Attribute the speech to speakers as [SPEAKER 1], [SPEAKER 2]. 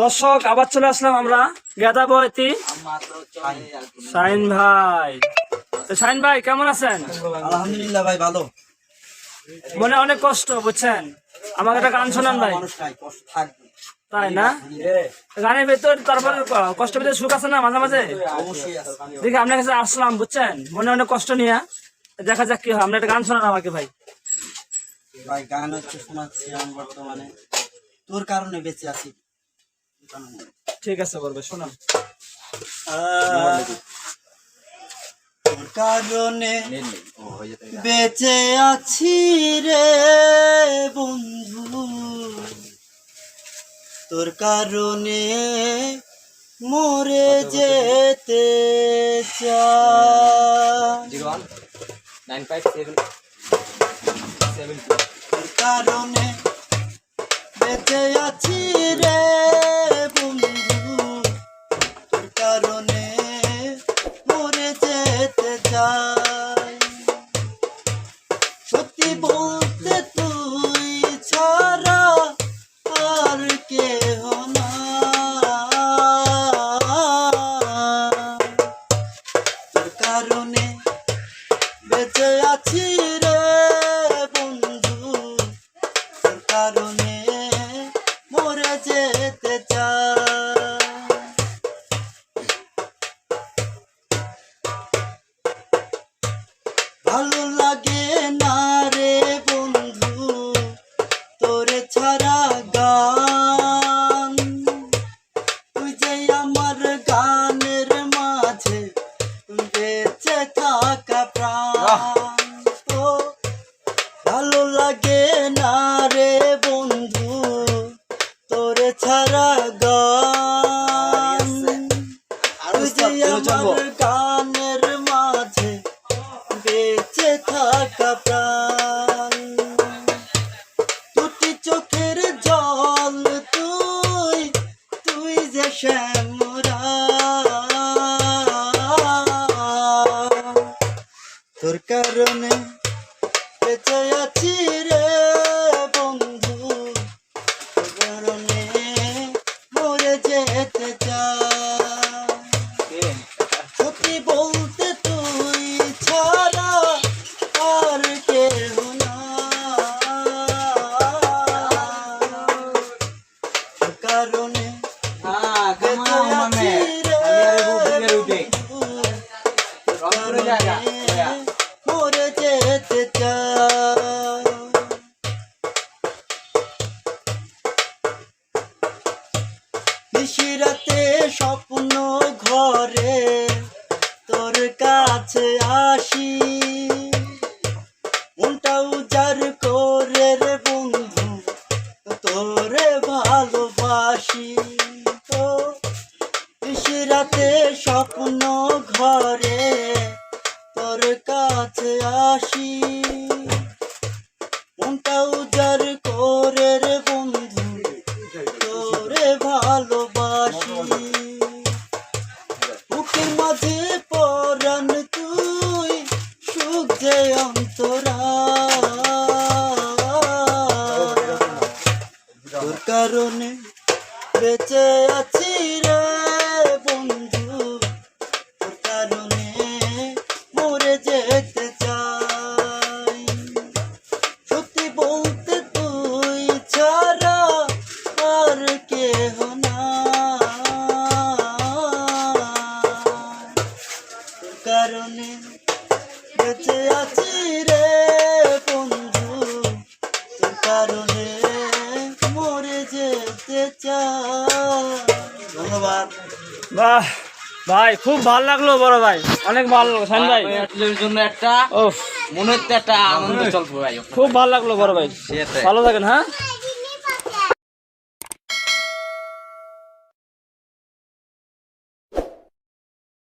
[SPEAKER 1] দর্শক আবার চলে আসলাম আমরা গেদা বয়তি। শাইন ভাই। তো শাইন ভাই কেমন আছেন?
[SPEAKER 2] আলহামদুলিল্লাহ ভাই ভালো।
[SPEAKER 1] মনে অনেক কষ্ট বুঝছেন? আমাকে একটা গান শোনান ভাই। তাই না? গানের ভেতর তারপরে কষ্ট ভিতরে সুখ আছে না মাঝে মাঝে? দেখি আপনার কাছে আসলাম বুঝছেন? মনে অনেক কষ্ট নিয়ে। দেখা যাক কি হয়। আপনি একটা গান শোনান আমাকে ভাই।
[SPEAKER 2] ভাই গান হচ্ছে শোনাচ্ছি আমি বর্তমানে। তোর কারণে বেঁচে আছি।
[SPEAKER 1] ঠিক আছে বলবে
[SPEAKER 2] তোর কারণে বেঁচে আছি রে বন্ধু। তোর কারণে মরে যেতে চাই। তোর কারণে বেঁচে আছি রে বন্ধু। তোর কারণে মরে যেতে চাই। সত্যি বলতে তুই ছাড়া আর কেহ না তোর কারণে বেঁচে আছি ছাড়া গান। আমার গানের মাঝে বেঁচে থাকা প্রাণ। দুটি চোখের জল তুই তুই যে শ্যামরা। তোর কারণে বেঁচে আছি যেতে স্বপ্ন ঘরে তোর কাছে উজাড় করে বন্ধু তোরে ভালোবাসি তো স্বপ্ন ঘরে কাছে আসি। মনটা উজাড় করে রে বন্ধু, তোরে ভালোবাসি। বুকের মাঝে পরান তুই, সুখ যে অন্তরা। তোর কারণে বেঁচে আছি রে। ধন্যবাদ।
[SPEAKER 1] বাহ ভাই খুব ভালো লাগল বড় ভাই। অনেক ভালো লাগল শাইন ভাই।
[SPEAKER 3] জন্য একটা
[SPEAKER 1] ও
[SPEAKER 3] মনে হচ্ছে একটা আনন্দ চলবে ভাই।
[SPEAKER 1] খুব ভালো লাগল বড় ভাই। ভালো থাকেন হ্যাঁ?